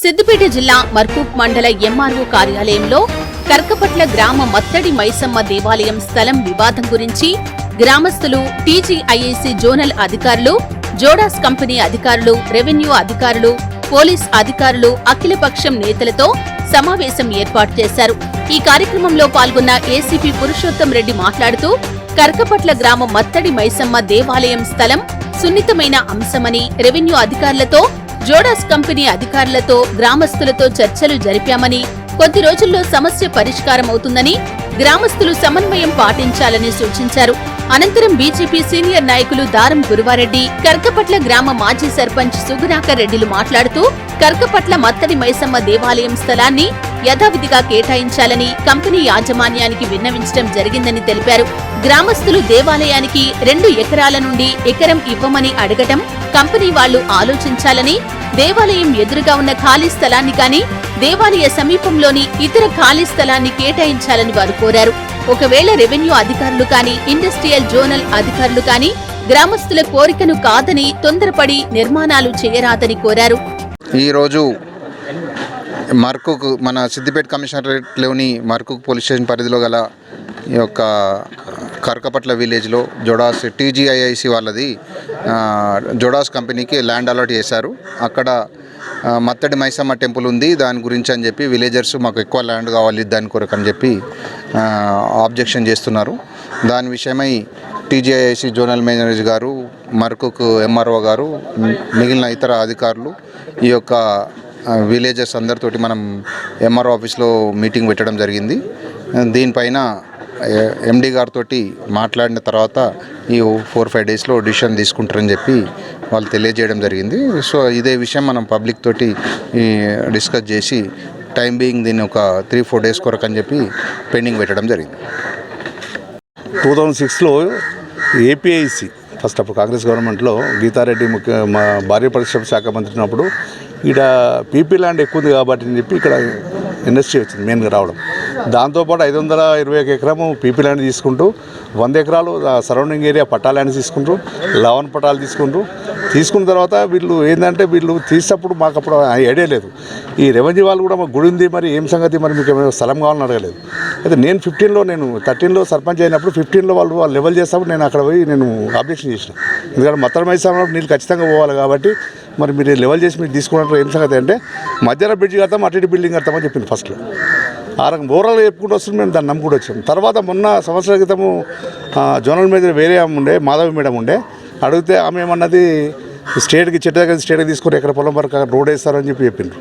సిద్దిపేట జిల్లా మర్కూక్ మండల ఎంఆర్ఓ కార్యాలయంలో కర్కపట్ల గ్రామ మత్తడి మైసమ్మ దేవాలయం స్థలం వివాదం గురించి గ్రామస్తులు టీజీఐఏసీ జోనల్ అధికారులు జోడాస్ కంపెనీ అధికారులు రెవెన్యూ అధికారులు పోలీస్ అధికారులు అఖిలపక్షం నేతలతో సమావేశం ఏర్పాటు చేశారు. ఈ కార్యక్రమంలో పాల్గొన్న ఏసీపీ పురుషోత్తం రెడ్డి మాట్లాడుతూ కర్కపట్ల గ్రామ మత్తడి మైసమ్మ దేవాలయం స్థలం సున్నితమైన అంశమని రెవెన్యూ అధికారులతో జోడాస్ కంపెనీ అధికారులతో గ్రామస్తులతో చర్చలు జరిపామని కొద్ది రోజుల్లో సమస్య పరిష్కారం అవుతుందని గ్రామస్తులు సమన్వయం పాటించాలని సూచించారు. అనంతరం బీజేపీ సీనియర్ నాయకులు దారం గురువారెడ్డి కర్కపట్ల గ్రామ మాజీ సర్పంచ్ సుగుణాకర్ రెడ్డిలు మాట్లాడుతూ కర్కపట్ల మత్తడి మైసమ్మ దేవాలయం స్థలాన్ని యథావిధిగా కేటాయించాలని కంపెనీ యాజమాన్యానికి విన్నవించడం జరిగిందని తెలిపారు. గ్రామస్తులు దేవాలయానికి రెండు ఎకరాల నుండి ఎకరం ఇవ్వమని అడగటం కంపెనీ వాళ్ళు ఆలోచించాలని దేవాలయం ఎదురుగా ఉన్న ఖాళీ స్థలాన్ని కానీ దేవాలయ సమీపంలోని ఇతర ఖాళీ స్థలాన్ని కేటాయించాలని వారు కోరారు. ఒకవేళ రెవెన్యూ అధికారులు కానీ ఇండస్ట్రియల్ జోనల్ అధికారులు కానీ గ్రామస్తుల కోరికను కాదని తొందరపడి నిర్మాణాలు చేయరాదని కోరారు. ఈరోజు మర్కు మన సిద్దిపేట కమిషనరేట్లోని మర్కు పోలీస్ స్టేషన్ పరిధిలో గల ఈ యొక్క కరకపట్ల విలేజ్లో జోడాస్ టీజీఐఐసి వాళ్ళది జొడాస్ జోడాస్ కంపెనీకి ల్యాండ్ అలాట్ చేశారు. అక్కడ మత్తడి మైసమ్మ టెంపుల్ ఉంది దాని గురించి అని చెప్పి విలేజర్స్ మాకు ఎక్కువ ల్యాండ్ కావాలి దాని కొరకు అని చెప్పి ఆబ్జెక్షన్ చేస్తున్నారు. దాని విషయమై టీజీఐఐసి జోనల్ మేనేజర్ గారు మర్కుక్ ఎంఆర్ఓ గారు మిగిలిన ఇతర అధికారులు ఈ యొక్క విలేజెస్ విలేజర్స్ అందరితోటి మనం ఎంఆర్ఓ ఆఫీస్లో మీటింగ్ పెట్టడం జరిగింది. దీనిపైన ఎండి గారితో మాట్లాడిన తర్వాత ఈ ఫోర్ ఫైవ్ డేస్లో డిసిషన్ తీసుకుంటారని చెప్పి వాళ్ళు తెలియజేయడం జరిగింది. సో ఇదే విషయం మనం పబ్లిక్ తోటి ఈ, డిస్కస్ చేసి టైం బీయింగ్ దీన్ని ఒక త్రీ ఫోర్ డేస్ కొరకు అని చెప్పి పెండింగ్ పెట్టడం జరిగింది. టూ థౌజండ్ సిక్స్లో ఏపీఐసి ఫస్ట్ అప్పుడు కాంగ్రెస్ గవర్నమెంట్లో గీతారెడ్డి ముఖ్య మా భార్య పరిశ్రమ శాఖ మంత్రి ఉన్నప్పుడు ఇక్కడ పీపీ ల్యాండ్ ఎక్కువ ఉంది కాబట్టి అని చెప్పి ఇక్కడ ఇండస్ట్రీ వచ్చింది మెయిన్గా రావడం. దాంతోపాటు ఐదు వందల ఇరవై ఒక ఎకరము పీపీ ల్యాండ్ తీసుకుంటూ వంద ఎకరాలు సరౌండింగ్ ఏరియా పట్టా ల్యాండ్ తీసుకుంటూ లవన్ పట్టాలు తీసుకుంటూ తీసుకున్న తర్వాత వీళ్ళు ఏంటంటే వీళ్ళు తీసినప్పుడు మాకు అప్పుడు ఐడియా లేదు. ఈ రెవెన్యూ వాళ్ళు కూడా మాకు గుడి ఉంది మరి ఏం సంగతి మరి మీకు ఏమైనా స్థలం కావాలని అడగలేదు. అయితే నేను ఫిఫ్టీన్లో నేను థర్టీన్లో సర్పంచ్ అయినప్పుడు ఫిఫ్టీన్లో వాళ్ళు వాళ్ళు లెవెల్ చేసినప్పుడు నేను అక్కడ పోయి నేను అబ్జెక్షన్ చేసిన. ఎందుకంటే మత్తల మైసమ్మ నీళ్ళు ఖచ్చితంగా పోవాలి కాబట్టి మరి మీరు లెవెల్ చేసి మీరు తీసుకున్నట్టు ఏం సంగతి అంటే మధ్యాహ్నం బ్రిడ్జ్ కడతాం అటు ఇటు బిల్డింగ్ కడతామని చెప్పింది ఫస్ట్లో. ఆ రకం ఓవరాల్గా చెప్పుకుంటూ వస్తుంది మేము దాన్ని నమ్ముకుంటూ వచ్చాం. తర్వాత మొన్న సంవత్సరాల క్రితము జోనల్ మీద వేరే ఉండే మాధవి మేడం ఉండే అడిగితే ఆమె ఏమన్నది స్టేట్కి చెట్టు దగ్గర స్టేట్కి తీసుకొని ఎక్కడ పొలం వరకు అక్కడ రోడ్ వేస్తారని చెప్పి చెప్పిండ్రు.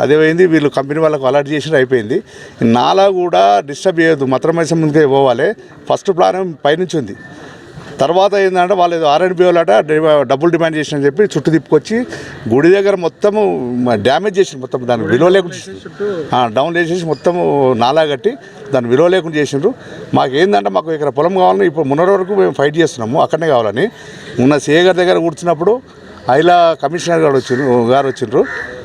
అదేమైంది వీళ్ళు కంపెనీ వాళ్ళకు అలర్ట్ చేసి అయిపోయింది. నాలా కూడా డిస్టర్బ్ చేయొద్దు మత్రమైసం ముందుకే పోవాలి. ఫస్ట్ ప్లాన్ పైనుంచి ఉంది. తర్వాత ఏంటంటే వాళ్ళు ఏదో ఆర్ఎండ్బి వాళ్ళట డబ్బులు డిమాండ్ చేసిన చెప్పి చుట్టూ తిప్పుకొచ్చి గుడి దగ్గర మొత్తము డ్యామేజ్ చేసి మొత్తం దాన్ని విలువ లేకుండా డౌన్ చేసేసి మొత్తము నాలా కట్టి దాన్ని విలువ లేకుండా చేసిండ్రు. మాకు ఏంటంటే మాకు ఇక్కడ పొలం కావాలని ఇప్పుడు మొన్నటి వరకు మేము ఫైట్ చేస్తున్నాము అక్కడనే కావాలని. మొన్న సీఏ గారి దగ్గర కూర్చున్నప్పుడు ఐలా కమిషనర్ గారు వచ్చిండ్రు గారు వచ్చిండ్రు.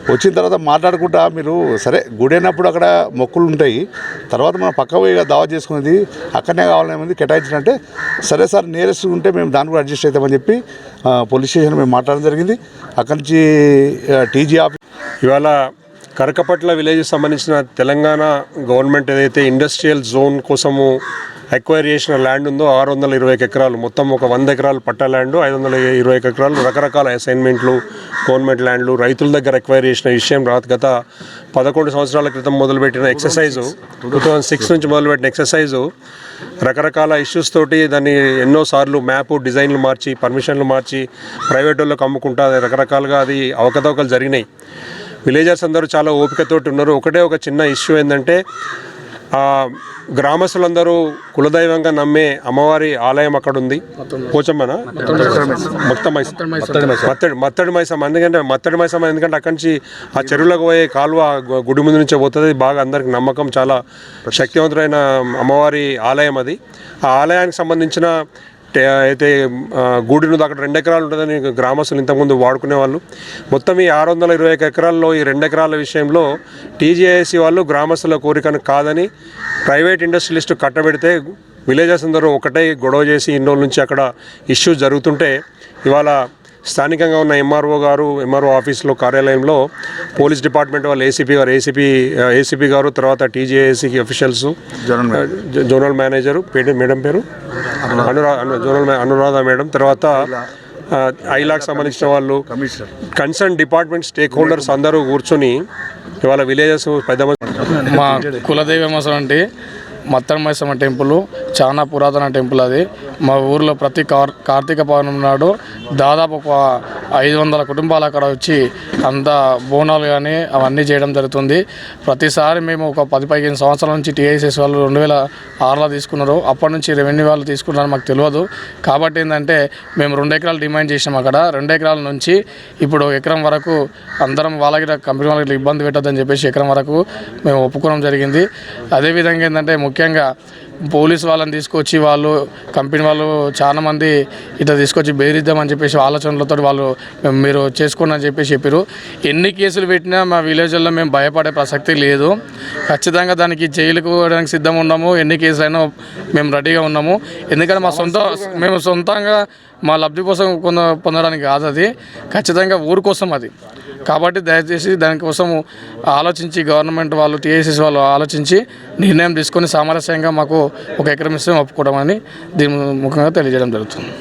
వచ్చిన తర్వాత మాట్లాడుకుంటా మీరు సరే గుడి అయినప్పుడు అక్కడ మొక్కులు ఉంటాయి. తర్వాత మనం పక్క పోయి దావా చేసుకునేది అక్కడనే కావాలనేది కేటాయించినట్టే సరే సార్ నియరెస్ట్ ఉంటే మేము దాన్ని కూడా అడ్జస్ట్ అవుతామని చెప్పి పోలీస్ స్టేషన్ మేము మాట్లాడడం జరిగింది. అక్కడి నుంచి టీజీ ఆఫీస్ ఇవాళ కరకపట్ల విలేజ్ సంబంధించిన తెలంగాణ గవర్నమెంట్ ఏదైతే ఇండస్ట్రియల్ జోన్ కోసము ఎక్వైర్ చేసిన ల్యాండ్ ఉందో ఆరు వందల ఇరవై ఎకరాలు. మొత్తం ఒక వంద ఎకరాలు పట్టా ల్యాండ్ ఐదు వందల ఇరవై ఎకరాలు రకరకాల అసైన్మెంట్లు గవర్నమెంట్ ల్యాండ్లు రైతుల దగ్గర ఎక్వైర్ చేసిన విషయం రాత గత పదకొండు సంవత్సరాల క్రితం మొదలుపెట్టిన ఎక్సర్సైజు టూ థౌజండ్ సిక్స్ నుంచి మొదలుపెట్టిన ఎక్సర్సైజు రకరకాల ఇష్యూస్ తోటి దాన్ని ఎన్నోసార్లు మ్యాప్ డిజైన్లు మార్చి పర్మిషన్లు మార్చి ప్రైవేట్ వాళ్ళకి అమ్ముకుంటా రకరకాలుగా అది అవకతవకలు జరిగినాయి. విలేజర్స్ అందరూ చాలా ఓపికతోటి ఉన్నారు. ఒకటే ఒక చిన్న ఇష్యూ ఏంటంటే గ్రామస్తులందరూ కులదైవంగా నమ్మే అమ్మవారి ఆలయం అక్కడ ఉంది పోచమ్మన మొత్తం మత్తడి మత్తడి మైసమ్మ. ఎందుకంటే మత్తడి మైసమ్మ ఎందుకంటే అక్కడి నుంచి ఆ చెరువులకు పోయే కాలువ గుడి ముందు నుంచే పోతుంది. బాగా అందరికి నమ్మకం చాలా శక్తివంతమైన అమ్మవారి ఆలయం అది. ఆ ఆలయానికి సంబంధించిన అయితే ఆ, గూడి అక్కడ రెండు ఎకరాలు ఉంటుందని గ్రామస్తులు ఇంతకుముందు వాడుకునే వాళ్ళు మొత్తం ఈ ఆరు వందల ఇరవై ఒక ఎకరాల్లో ఈ రెండు ఎకరాల విషయంలో టీజీఐసి వాళ్ళు గ్రామస్తుల కోరికను కాదని ప్రైవేట్ ఇండస్ట్రియలిస్ట్ కట్టబెడితే విలేజెస్ అందరూ ఒకటే గొడవ చేసి ఇన్నోళ్ళ నుంచి అక్కడ ఇష్యూస్ జరుగుతుంటే ఇవాళ స్థానికంగా ఉన్న ఎంఆర్ఓ గారు ఎంఆర్ఓ ఆఫీస్లో కార్యాలయంలో పోలీస్ డిపార్ట్మెంట్ వాళ్ళ ACP garu ACP ACP garu తర్వాత టీజీఏసీకి officials general zonal manager madam పేరు? అనురా అను- జోనల్ అనురాధ మేడం. తర్వాత ఐలాక్ సంబంధించిన వాళ్ళు commissioner. Concern department stakeholders అందరూ కూర్చొని ఇవాళ విలేజెస్ పెద్ద మా కులదైవం అంటే మత్తడి మైసమ్మ టెంపుల్ చాలా పురాతన టెంపుల్ అది. మా ఊర్లో ప్రతి కార్ కార్తీక పౌర్ణమి నాడు దాదాపు ఒక ఐదు వందల కుటుంబాలు అక్కడ వచ్చి అంత బోనాలు కానీ అవన్నీ చేయడం జరుగుతుంది. ప్రతిసారి మేము ఒక పది పదిహేను సంవత్సరాల నుంచి టీఐసిఎస్ వాళ్ళు రెండు వేల ఆరులో తీసుకున్నారు. అప్పటి నుంచి రెవెన్యూ వాళ్ళు తీసుకున్నారు మాకు తెలియదు. కాబట్టి ఏంటంటే మేము రెండు ఎకరాలు డిమాండ్ చేసినాం అక్కడ. రెండు ఎకరాల నుంచి ఇప్పుడు ఎకరం వరకు అందరం వాళ్ళకి కంపెనీ వాళ్ళకి ఇబ్బంది పెట్టద్దని చెప్పేసి ఎకరం వరకు మేము ఒప్పుకోవడం జరిగింది. అదేవిధంగా ఏంటంటే ముఖ్యంగా పోలీస్ వాళ్ళని తీసుకొచ్చి వాళ్ళు కంపెనీ వాళ్ళు చాలా మంది ఇట్లా తీసుకొచ్చి బెదిరిద్దామని చెప్పేసి ఆలోచనలతో వాళ్ళు మీరు చేసుకోండి అని చెప్పేసి చెప్పారు ఎన్ని కేసులు పెట్టినా మా విలేజ్లో మేము భయపడే ప్రసక్తి లేదు. ఖచ్చితంగా దానికి జైలుకు పోవడానికి సిద్ధం ఉన్నాము. ఎన్ని కేసులైనా మేము రెడీగా ఉన్నాము. ఎందుకంటే మా సొంత మేము సొంతంగా మా లబ్ధి కోసం కొంద పొందడానికి కాదు అది. ఖచ్చితంగా ఊరు కోసం అది. కాబట్టి దయచేసి దానికోసం ఆలోచించి గవర్నమెంట్ వాళ్ళు టీఏసీస్ వాళ్ళు ఆలోచించి నిర్ణయం తీసుకొని సామరస్యంగా మాకు ఒక ఎకరం ఇస్తే ఒప్పుకోవడం అని దీని ముఖంగా తెలియజేయడం జరుగుతుంది.